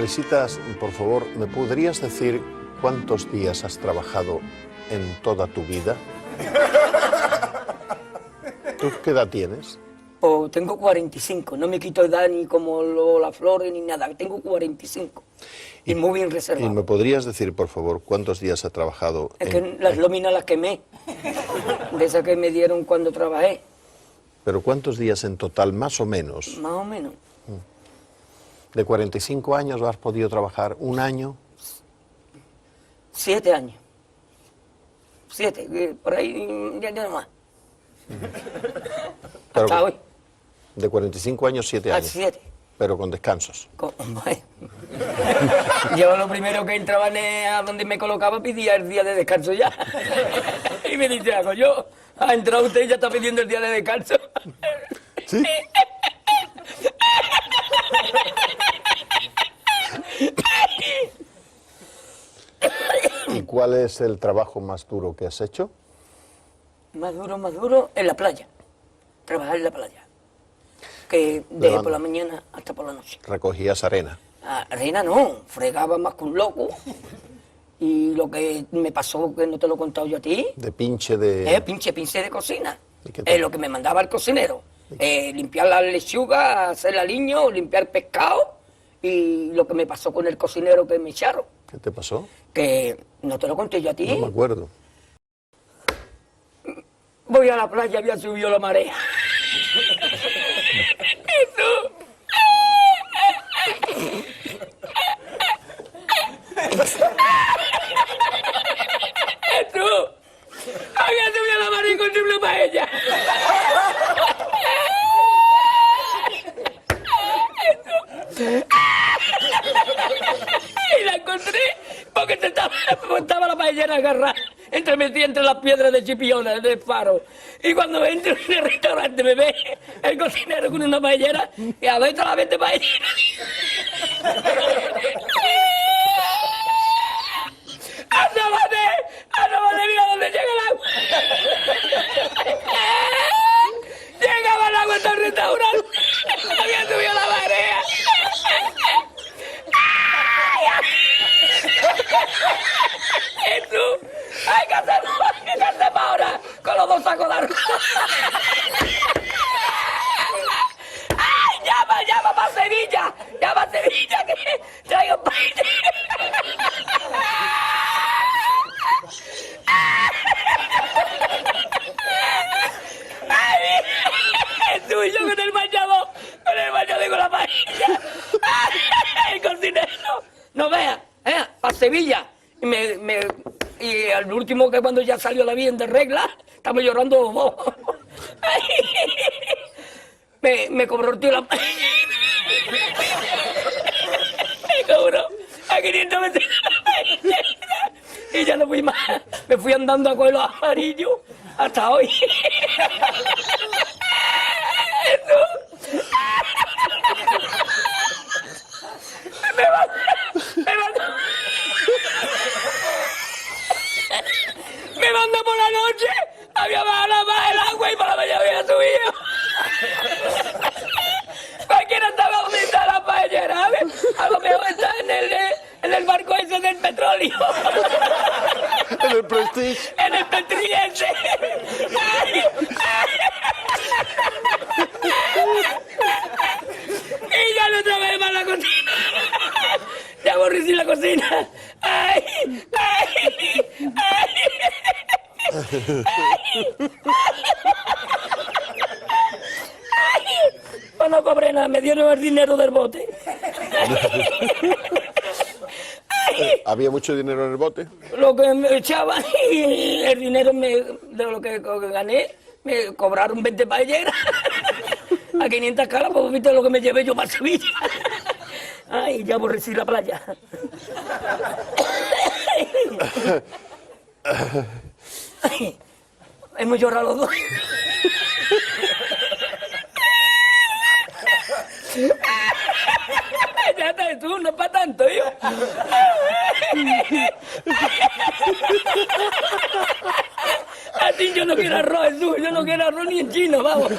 Felicitas, por favor, ¿me podrías decir cuántos días has trabajado en toda tu vida? ¿Tú qué edad tienes? Pues tengo 45, no me quito edad ni como lo- las flores ni nada, tengo 45. Y, muy bien ¿Y reservado. me podrías decir, por favor, cuántos días has trabajado Es en- que las lóminas las quemé, de esas que me dieron cuando trabajé, Pero cuántos días en total, más o menos? más o menos. ¿De 45 años has podido trabajar un año? Siete años. Siete, que por ahí ya no más. Pero- Hasta hoy, De 45 años, 7 a años. siete. Pero con descansos. Co- Bueno. Yo lo primero que entraba en el- a donde me colocaba pedía el día de descanso ya. Y me dice, hago yo, ha entrado usted y ya está pidiendo el día de descanso. ¿Sí? Cuál es el trabajo más duro que has hecho? Más duro, más duro, en la playa. Trabajar en la playa. Que desde por la mañana hasta por la noche. Recogías arena. Ah, Reina no, fregaba más que un loco. Y lo que me pasó, que no te lo he contado yo a ti, De pinche de... es pinche pinche de cocina. Es lo que me mandaba el cocinero. Eh, limpiar la lechuga, hacer la liño, limpiar pescado. Y lo que me pasó con el cocinero que me echaron. ¿Qué te pasó? Que no te lo conté yo a ti. No me acuerdo. Voy a la playa, había subido la marea. Eso. Eso. Había subido la marea con triple paella. Eso. Y la encontré porque estaba, estaba la paellera agarrada, entre metida entre las piedras de chipiona del faro. Y cuando entro en el restaurante me ve el cocinero con una paellera y a ver la vez de paellera. ¡Asómate! ¡Mira dónde llega el agua! Llegaba el agua hasta el restaurante. Había subido la marea. ¡Jesús! ¡Hay que hacerlo! ¡Hay que hacerlo ahora! Con los dos sacos de. ¡Ay, llama, llama para Sevilla! ¡Llama a Sevilla que traigo ¡Ay! Jesús, yo con el bañador, con el bañador con la paella. ¡Ay, el cocinero! No vea, ¿eh? Para Sevilla. Y, me, me- y al último que cuando ya salió la bien de regla, estamos llorando me, me cobró el tío la. Me cobró a 500 metros la paella. Y ya no fui más. Me fui andando a con los amarillos hasta hoy. Jesús. Me manda, me manda, me manda por la noche, había bajado la baja el agua y por la mañana había subido. Cualquiera estaba donde está la paellera, ¿sabes? A lo mejor está en el, en el barco ese En el Prestige. en el petriense. y ya no trabajé más la cocina. Ya aborrecí la cocina. Ay, ay, ay. Pues no cobré nada, me dieron el dinero del bote. ¿Había mucho dinero en el bote? lo que me echaban y el dinero me- de lo que gané, me cobraron 20 paelleras a 500 caras, pues viste lo que me llevé yo para Sevilla. Ay, ya aborrecí la playa. Ay, hemos llorado los dos. Ya está, tú, no es para tanto, yo. Así yo no quiero arroz, Jesús, yo no quiero arroz ni en chino, vamos.